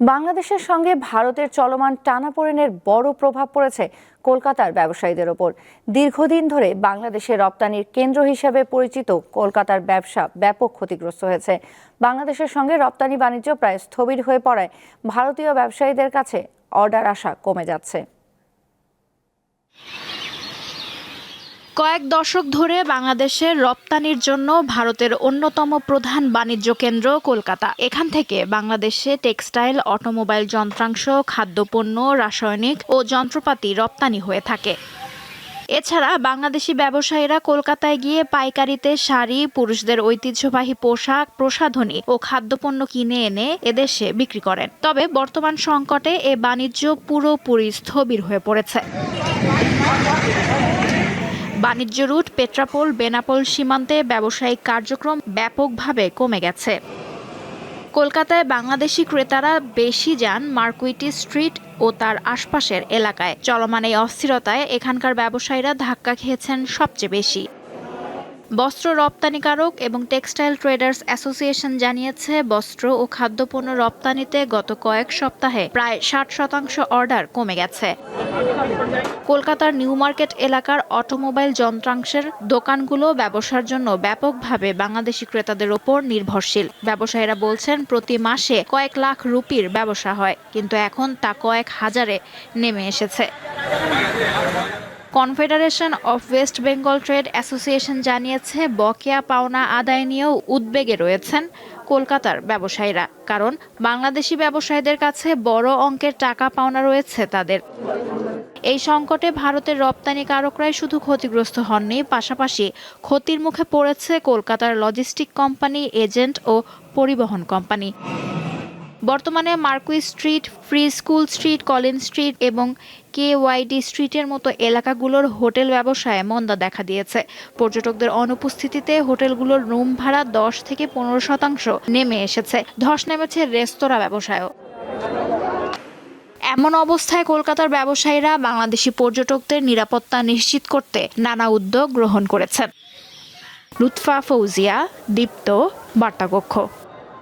বাংলাদেশের সঙ্গে ভারতের চলমান টানাপোড়েনের বড় প্রভাব পড়েছে কলকাতার ব্যবসায়ীদের ওপর। দীর্ঘদিন ধরে বাংলাদেশের রপ্তানির কেন্দ্র হিসেবে পরিচিত কলকাতার ব্যবসা ব্যাপক ক্ষতিগ্রস্ত হয়েছে। বাংলাদেশের সঙ্গে রপ্তানি বাণিজ্য প্রায় স্থবির হয়ে পড়ায় ভারতীয় ব্যবসায়ীদের কাছে অর্ডার আসা কমে যাচ্ছে। কয়েক দশক ধরে বাংলাদেশের রপ্তানির জন্য ভারতের অন্যতম প্রধান বাণিজ্য কেন্দ্র কলকাতা। এখান থেকে বাংলাদেশে টেক্সটাইল, অটোমোবাইল যন্ত্রাংশ, খাদ্যপণ্য, রাসায়নিক ও যন্ত্রপাতি রপ্তানি হয়ে থাকে। এছাড়া বাংলাদেশি ব্যবসায়ীরা কলকাতায় গিয়ে পাইকারিতে শাড়ি, পুরুষদের ঐতিহ্যবাহী পোশাক, প্রসাধনী ও খাদ্যপণ্য কিনে এনে এদেশে বিক্রি করেন। তবে বর্তমান সংকটে এ বাণিজ্য পুরোপুরি স্থবির হয়ে পড়েছে। বাণিজ্য রুট, পেট্রাপোল, বেনাপোল সীমান্তে ব্যবসায়িক কার্যক্রম ব্যাপকভাবে কমে গেছে। কলকাতায় বাংলাদেশি ক্রেতারা বেশি যান মার্কুইটি স্ট্রিট ও তার আশপাশের এলাকায়। চলমান এই অস্থিরতায় এখানকার ব্যবসায়ীরা ধাক্কা খেয়েছেন সবচেয়ে বেশি। বস্ত্র রপ্তানিকারক এবং টেক্সটাইল ট্রেডার্স অ্যাসোসিয়েশন জানিয়েছে, বস্ত্র ও খাদ্যপণ্য রপ্তানিতে গত কয়েক সপ্তাহে প্রায় ষাট শতাংশ অর্ডার কমে গেছে। কলকাতার নিউ মার্কেট এলাকার অটোমোবাইল যন্ত্রাংশের দোকানগুলো ব্যবসার জন্য ব্যাপকভাবে বাংলাদেশি ক্রেতাদের ওপর নির্ভরশীল। ব্যবসায়ীরা বলছেন, প্রতি মাসে কয়েক লাখ রুপির ব্যবসা হয়, কিন্তু এখন তা কয়েক হাজারে নেমে এসেছে। Confederation of west Bengal trade association জানিয়েছে, বকেয়া পাওনা আদায় নিয়েও উদ্বেগে রয়েছেন কলকাতার ব্যবসায়ীরা। কারণ বাংলাদেশি ব্যবসায়ীদের কাছে বড় অঙ্কের টাকা পাওনা রয়েছে তাদের। এই সংকটে ভারতের রপ্তানিকারকরাই শুধু ক্ষতিগ্রস্ত হননি, পাশাপাশি ক্ষতির মুখে পড়েছে কলকাতার লজিস্টিক কোম্পানি এজেন্ট ও পরিবহন কোম্পানি বর্তমানে Marquis Street, Free School Street, Collin Street এবং কে ওয়াইডি স্ট্রিটের মতো এলাকাগুলোর হোটেল ব্যবসায় মন্দা দেখা দিয়েছে। পর্যটকদের অনুপস্থিতিতে হোটেলগুলোর রুম ভাড়া দশ থেকে পনেরো শতাংশ নেমে এসেছে। ধস নেমেছে রেস্তোরাঁ ব্যবসায়ও। এমন অবস্থায় কলকাতার ব্যবসায়ীরা বাংলাদেশি পর্যটকদের নিরাপত্তা নিশ্চিত করতে নানা উদ্যোগ গ্রহণ করেছেন লুৎফা ফৌজিয়া, দীপ্ত, বার্তাকক্ষ।